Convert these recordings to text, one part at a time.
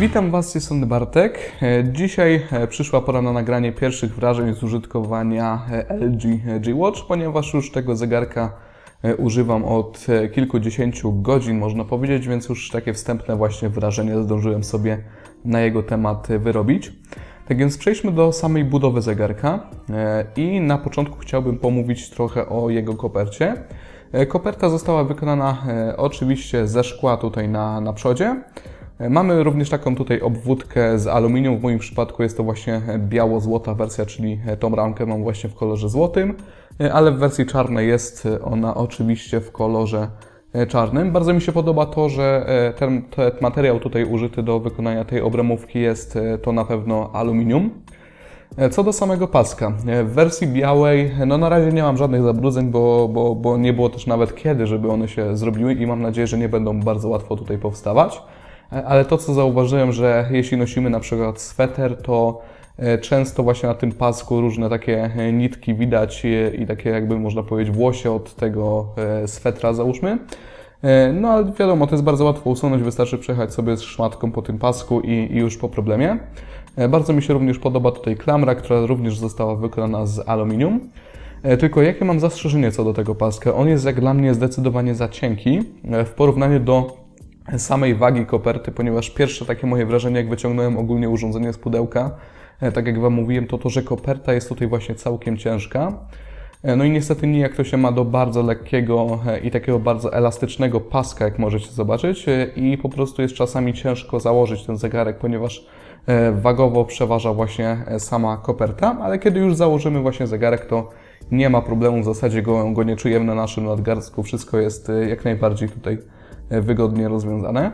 Witam Was, jestem Bartek. E, Dzisiaj e, przyszła pora na nagranie pierwszych wrażeń z użytkowania e, LG G-Watch, ponieważ już tego zegarka używam od kilkudziesięciu godzin, można powiedzieć, więc już takie wstępne właśnie wrażenie zdążyłem sobie na jego temat wyrobić. Tak więc przejdźmy do samej budowy zegarka i na początku chciałbym pomówić trochę o jego kopercie. Koperta została wykonana oczywiście ze szkła tutaj na, na przodzie. Mamy również taką tutaj obwódkę z aluminium. W moim przypadku jest to właśnie biało-złota wersja, czyli tą ramkę mam właśnie w kolorze złotym, ale w wersji czarnej jest ona oczywiście w kolorze czarnym. Bardzo mi się podoba to, że e, ten, ten materiał tutaj użyty do wykonania tej obramówki jest e, to na pewno aluminium. E, Co do samego paska, w wersji białej, no na razie nie mam żadnych zabrudzeń, bo, bo, bo nie było też nawet kiedy, żeby one się zrobiły i mam nadzieję, że nie będą bardzo łatwo tutaj powstawać. Ale to, co zauważyłem, że jeśli nosimy na przykład sweter, to e, często właśnie na tym pasku różne takie e, nitki widać e, i takie jakby można powiedzieć włosie od tego swetra załóżmy. No ale wiadomo, to jest bardzo łatwo usunąć, wystarczy przejechać sobie z szmatką po tym pasku i, i już po problemie. Bardzo mi się również podoba tutaj klamra, która również została wykonana z aluminium. Tylko jakie mam zastrzeżenie co do tego paska? On jest jak dla mnie zdecydowanie za cienki w porównaniu do samej wagi koperty, ponieważ pierwsze takie moje wrażenie, jak wyciągnąłem ogólnie urządzenie z pudełka, e, tak jak Wam mówiłem, to to, że koperta jest tutaj właśnie całkiem ciężka. E, No i niestety nijak to się ma do bardzo lekkiego e, i takiego bardzo elastycznego paska, jak możecie zobaczyć. I po prostu jest czasami ciężko założyć ten zegarek, ponieważ wagowo przeważa właśnie sama koperta, ale kiedy już założymy właśnie zegarek, to nie ma problemu, w zasadzie go, go nie czujemy na naszym nadgarstku, wszystko jest jak najbardziej tutaj wygodnie rozwiązane.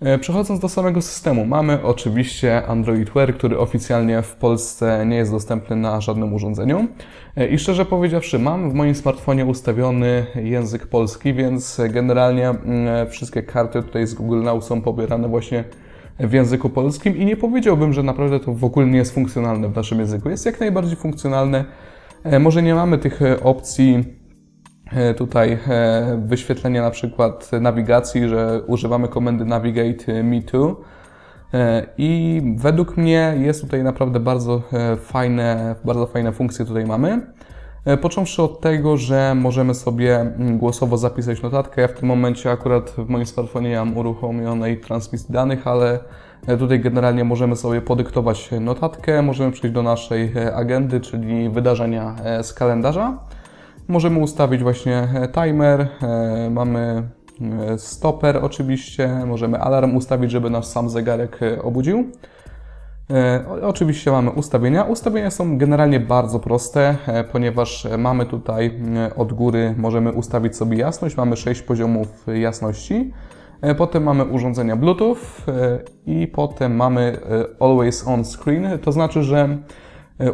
E, Przechodząc do samego systemu, mamy oczywiście Android Wear, który oficjalnie w Polsce nie jest dostępny na żadnym urządzeniu. E, I szczerze powiedziawszy, mam w moim smartfonie ustawiony język polski, więc generalnie mm, wszystkie karty tutaj z Google Now są pobierane właśnie w języku polskim i nie powiedziałbym, że naprawdę to w ogóle nie jest funkcjonalne w naszym języku. Jest jak najbardziej funkcjonalne. E, Może nie mamy tych e, opcji e, tutaj e, wyświetlenia na przykład nawigacji, że używamy komendy navigate me to. E, I według mnie jest tutaj naprawdę bardzo e, fajne, bardzo fajne funkcje tutaj mamy. E, Począwszy od tego, że możemy sobie mm, głosowo zapisać notatkę. Ja w tym momencie akurat w moim smartfonie nie mam uruchomionej transmisji danych, ale e, tutaj generalnie możemy sobie podyktować notatkę, możemy przejść do naszej e, agendy, czyli wydarzenia e, z kalendarza. Możemy ustawić właśnie e, timer, e, mamy e, stoper oczywiście, możemy alarm ustawić, żeby nasz sam zegarek obudził. Oczywiście mamy ustawienia. Ustawienia są generalnie bardzo proste, ponieważ mamy tutaj od góry, możemy ustawić sobie jasność, mamy 6 poziomów jasności. Potem mamy urządzenia Bluetooth i potem mamy Always On Screen, to znaczy, że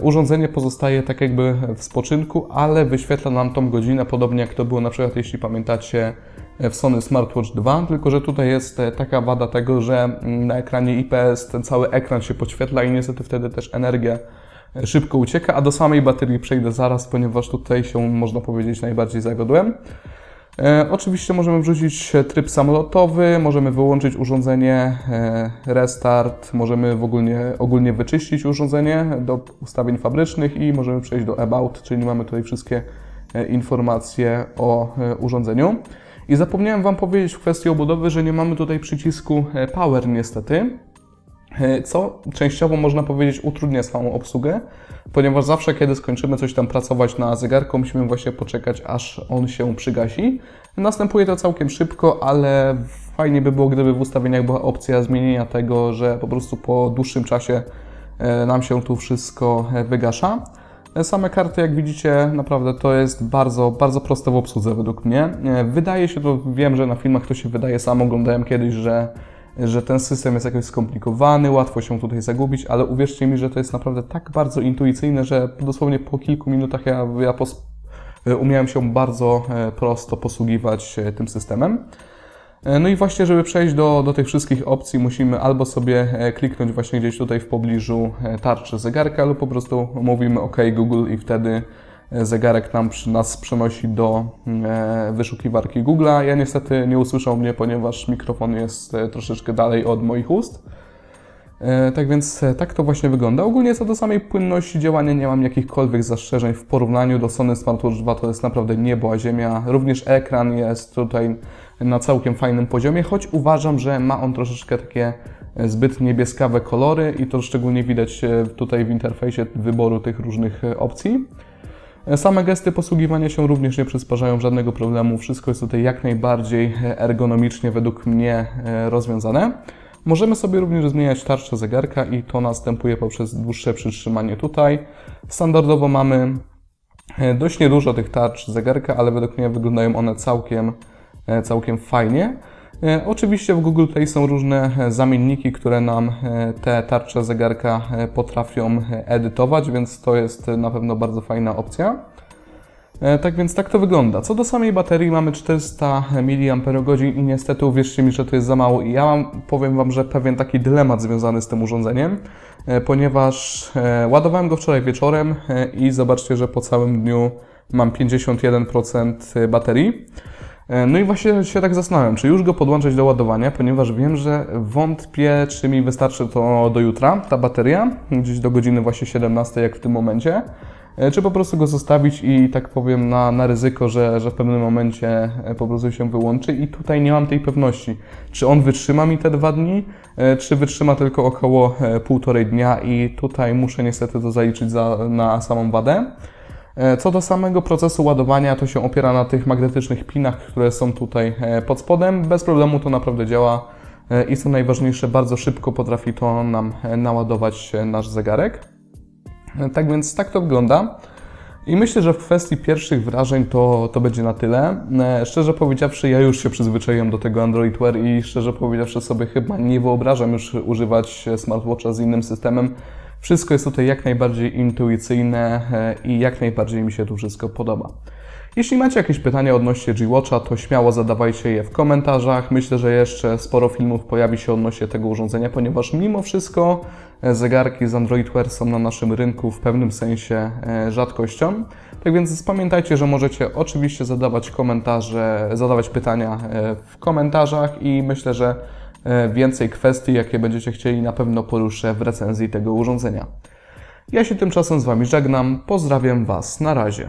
urządzenie pozostaje tak jakby w spoczynku, ale wyświetla nam tą godzinę, podobnie jak to było na przykład, jeśli pamiętacie, w Sony Smartwatch 2, tylko że tutaj jest e, taka wada tego, że mm, na ekranie IPS ten cały ekran się podświetla i niestety wtedy też energia e, szybko ucieka, a do samej baterii przejdę zaraz, ponieważ tutaj się, można powiedzieć, najbardziej zawiodłem. E, oczywiście możemy wrzucić tryb samolotowy, możemy wyłączyć urządzenie, e, restart, możemy w ogólnie, ogólnie wyczyścić urządzenie do ustawień fabrycznych i możemy przejść do About, czyli mamy tutaj wszystkie e, informacje o urządzeniu. I zapomniałem Wam powiedzieć w kwestii obudowy, że nie mamy tutaj przycisku Power niestety, co częściowo można powiedzieć utrudnia samą obsługę, ponieważ zawsze kiedy skończymy coś tam pracować na zegarku, musimy właśnie poczekać aż on się przygasi. Następuje to całkiem szybko, ale fajnie by było, gdyby w ustawieniach była opcja zmienienia tego, że po prostu po dłuższym czasie e, nam się tu wszystko e, wygasza. E, Same karty, jak widzicie, naprawdę to jest bardzo, bardzo proste w obsłudze według mnie. E, Wydaje się to, wiem, że na filmach to się wydaje, sam oglądałem kiedyś, że, że ten system jest jakoś skomplikowany, łatwo się tutaj zagubić, ale uwierzcie mi, że to jest naprawdę tak bardzo intuicyjne, że dosłownie po kilku minutach ja, ja pos, e, umiałem się bardzo e, prosto posługiwać e, tym systemem. No i właśnie, żeby przejść do, do tych wszystkich opcji, musimy albo sobie kliknąć właśnie gdzieś tutaj w pobliżu tarczy zegarka, lub po prostu mówimy OK Google i wtedy zegarek nam, nas przenosi do e, wyszukiwarki Google'a. Ja niestety nie usłyszał mnie, ponieważ mikrofon jest e, troszeczkę dalej od moich ust. E, Tak więc e, tak to właśnie wygląda. Ogólnie co do samej płynności działania nie mam jakichkolwiek zastrzeżeń w porównaniu do Sony Smartwatch 2 to jest naprawdę niebo a ziemia. Również ekran jest tutaj na całkiem fajnym poziomie, choć uważam, że ma on troszeczkę takie e, zbyt niebieskawe kolory i to szczególnie widać e, tutaj w interfejsie wyboru tych różnych e, opcji. Same gesty posługiwania się również nie przysparzają żadnego problemu. Wszystko jest tutaj jak najbardziej e, ergonomicznie według mnie e, rozwiązane. Możemy sobie również zmieniać tarczę zegarka i to następuje poprzez dłuższe przytrzymanie tutaj. Standardowo mamy e, dość niedużo tych tarcz zegarka, ale według mnie wyglądają one całkiem, całkiem fajnie. E, Oczywiście w Google Play są różne e, zamienniki, które nam e, te tarcze zegarka potrafią edytować, więc to jest na pewno bardzo fajna opcja. Tak więc tak to wygląda. Co do samej baterii mamy 400 mAh i niestety uwierzcie mi, że to jest za mało i ja mam, powiem Wam, że pewien taki dylemat związany z tym urządzeniem, ponieważ ładowałem go wczoraj wieczorem i zobaczcie, że po całym dniu mam 51% baterii. E, No i właśnie się tak zastanawiam, czy już go podłączyć do ładowania, ponieważ wiem, że wątpię, czy mi wystarczy to do jutra, ta bateria, gdzieś do godziny właśnie 17, jak w tym momencie, E, czy po prostu go zostawić i tak powiem na, na ryzyko, że, że w pewnym momencie e, po prostu się wyłączy. I tutaj nie mam tej pewności, czy on wytrzyma mi te dwa dni, czy wytrzyma tylko około półtorej dnia. I tutaj muszę niestety to zaliczyć za, na samą wadę. E, Co do samego procesu ładowania, to się opiera na tych magnetycznych pinach, które są tutaj e, pod spodem. Bez problemu to naprawdę działa e, i co najważniejsze, bardzo szybko potrafi to nam naładować nasz zegarek. Tak więc tak to wygląda. I myślę, że w kwestii pierwszych wrażeń to, to będzie na tyle. Szczerze powiedziawszy, ja już się przyzwyczaiłem do tego Android Wear i szczerze powiedziawszy sobie chyba nie wyobrażam już używać smartwatcha z innym systemem. Wszystko jest tutaj jak najbardziej intuicyjne e, i jak najbardziej mi się tu wszystko podoba. Jeśli macie jakieś pytania odnośnie G-Watcha, to śmiało zadawajcie je w komentarzach. Myślę, że jeszcze sporo filmów pojawi się odnośnie tego urządzenia, ponieważ mimo wszystko e, zegarki z Android Wear są na naszym rynku w pewnym sensie e, rzadkością. Tak więc pamiętajcie, że możecie oczywiście zadawać komentarze, zadawać pytania w komentarzach i myślę, że więcej kwestii, jakie będziecie chcieli, na pewno poruszę w recenzji tego urządzenia. Ja się tymczasem z Wami żegnam. Pozdrawiam Was. Na razie.